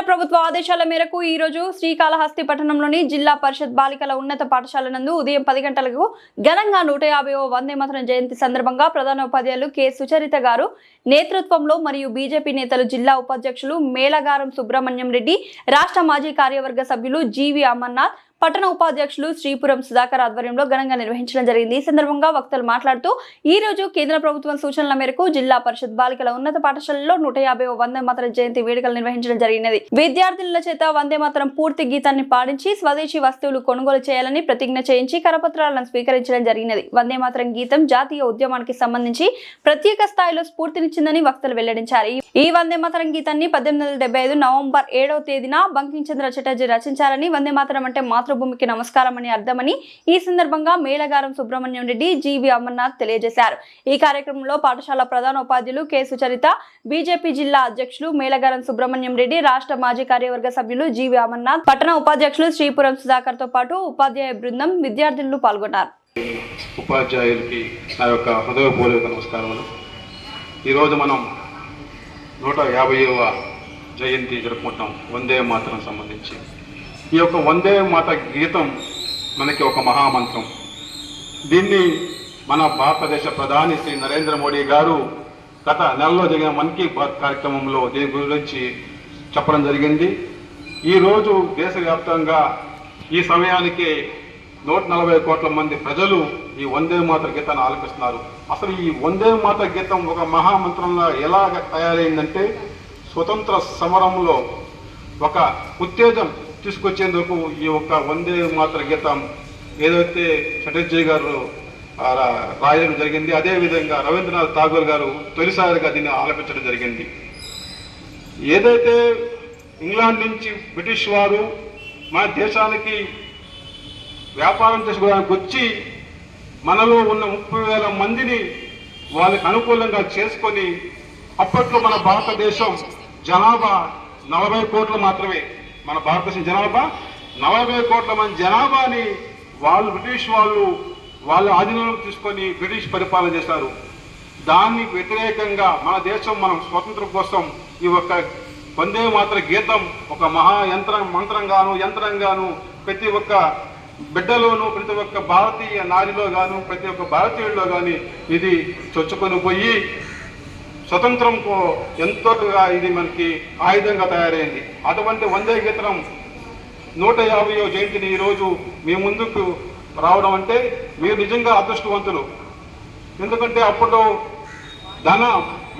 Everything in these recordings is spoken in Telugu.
కేంద్ర ప్రభుత్వ ఆదేశాల మేరకు ఈ రోజు శ్రీకాళహస్తి పట్టణంలోని జిల్లా పరిషత్ బాలికల ఉన్నత పాఠశాల నందు ఉదయం పది గంటలకు ఘనంగా నూట యాభైవ వందే మాతరం జయంతి సందర్భంగా ప్రధాన ఉపాధ్యాయులు కె. సుచరిత గారు నేతృత్వంలో మరియు బీజేపీ నేతలు జిల్లా ఉపాధ్యక్షులు మేళగారం సుబ్రహ్మణ్యం రెడ్డి రాష్ట్ర మాజీ కార్యవర్గ సభ్యులు జీవి అమర్నాథ్ పట్టణ ఉపాధ్యక్షులు శ్రీపురం సుధాకర్ ఆధ్వర్యంలో ఘనంగా నిర్వహించడం జరిగింది. ఈ సందర్భంగా వక్తలు మాట్లాడుతూ ఈ రోజు కేంద్ర ప్రభుత్వం సూచనల మేరకు జిల్లా పరిషత్ బాలికల ఉన్నత పాఠశాలలో నూట యాభై వందే మాతరం జయంతి వేడుకలు నిర్వహించడం జరిగినది. విద్యార్థినుల చేత వందే మాతరం పూర్తి గీతాన్ని పాడించి స్వదేశీ వస్తువులు కొనుగోలు చేయాలని ప్రతిజ్ఞ చేయించి కరపత్రాలను స్వీకరించడం జరిగినది. వందే మాతరం గీతం జాతీయ ఉద్యమానికి సంబంధించి ప్రత్యేక స్థాయిలో స్ఫూర్తినిచ్చిందని వక్తలు వెల్లడించారు. ఈ- వందే మాతరం గీతాన్ని పద్దెనిమిది వందల డెబ్బై ఐదు నవంబర్ ఏడవ తేదీన బంకించంద్ర చటర్జీ రచించారని వందే మాతరం అంటే మాతృభూమికి నమస్కారం అని అర్థమని ఈ సందర్భంగా మేళగారం సుబ్రహ్మణ్యం రెడ్డి జీవి అమర్నాథ్ తెలియజేశారు. ఈ కార్యక్రమంలో పాఠశాల ప్రధాన ఉపాధ్యులు కె. సుచరిత బీజేపీ జిల్లా అధ్యక్షులు మేళగారం సుబ్రహ్మణ్యం రెడ్డి రాష్ట్ర మాజీ కార్యవర్గ సభ్యులు జీవి అమర్నాథ్ పట్టణ ఉపాధ్యక్షులు శ్రీపురం సుధాకర్తో పాటు ఉపాధ్యాయ బృందం విద్యార్థులు పాల్గొన్నారు. ఉపాధ్యాయులకి నా యొక్క హృదయపూర్వక నమస్కారములు. ఈరోజు మనం నూట యాభైవ జయంతి జరుపుకుంటాం. వందే మాత్రం సంబంధించి. ఈ యొక్క వందే మాత గీతం మనకి ఒక మహామంత్రం. దీన్ని మన భారతదేశ ప్రధాని శ్రీ నరేంద్ర మోడీ గారు గత నెలలో జరిగిన మన్ కీ బాత్ కార్యక్రమంలో దీని గురించి చెప్పడం జరిగింది. ఈరోజు దేశవ్యాప్తంగా ఈ సమయానికి నూట నలభై కోట్ల మంది ప్రజలు ఈ వందే మాత గీతాన్ని ఆలపిస్తున్నారు. అసలు ఈ వందే మాత గీతం ఒక మహామంత్రంలో ఎలాగ తయారైందంటే స్వతంత్ర సమరంలో ఒక ఉత్తేజం తీసుకొచ్చేందుకు ఈ యొక్క వందే మాత్ర గీతం ఏదైతే చటర్జీ గారు రాయడం జరిగింది అదేవిధంగా రవీంద్రనాథ్ ఠాగూర్ గారు తొలిసారిగా దీన్ని ఆలపించడం జరిగింది. ఏదైతే ఇంగ్లాండ్ నుంచి బ్రిటిష్ వారు మన దేశానికి వ్యాపారం చేసుకోవడానికి వచ్చి మనలో ఉన్న ముప్పై వేల మందిని వాళ్ళకి అనుకూలంగా చేసుకొని అప్పట్లో మన భారతదేశం జనాభా నలభై కోట్లు మాత్రమే. మన భారతదేశం జనాభా నలభై కోట్ల మంది జనాభాని వాళ్ళు బ్రిటిష్ వాళ్ళు వాళ్ళ ఆధీనంలో తీసుకొని బ్రిటిష్ పరిపాలన చేశారు. దానికి వ్యతిరేకంగా మన దేశం మనం స్వతంత్రం కోసం ఈ ఒక్క వందే మాత్ర గీతం ఒక మహా యంత్రం మంత్రంగాను యంత్రంగాను ప్రతి ఒక్క బిడ్డలోను ప్రతి ఒక్క భారతీయ నారిలో గాను ప్రతి ఒక్క భారతీయుల్లో గాని ఇది చొచ్చుకొని పోయి స్వతంత్రంకు ఎంతోగా ఇది మనకి ఆయుధంగా తయారైంది. అటువంటి వందే గీతం నూట యాభైవ జయంతిని ఈరోజు మీ ముందుకు రావడం అంటే మీరు నిజంగా అదృష్టవంతులు. ఎందుకంటే అప్పుడు ధన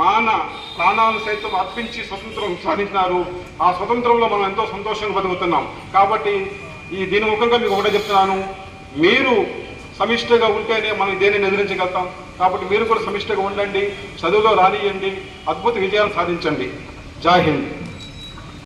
మాన ప్రాణాలు సైతం అర్పించి స్వతంత్రం సాధించినారు. ఆ స్వతంత్రంలో మనం ఎంతో సంతోషంగా బతుకుతున్నాం. కాబట్టి ఈ దీని ముఖంగా మీకు ఒకటే చెప్తున్నాను. మీరు సమిష్టిగా ఉంటేనే మనం దేనిని ఎదిరించగలుగుతాం? కాబట్టి మీరు కూడా సమిష్టిగా ఉండండి చదువులో రానియండి అద్భుత విజయాలు సాధించండి. జాహింద్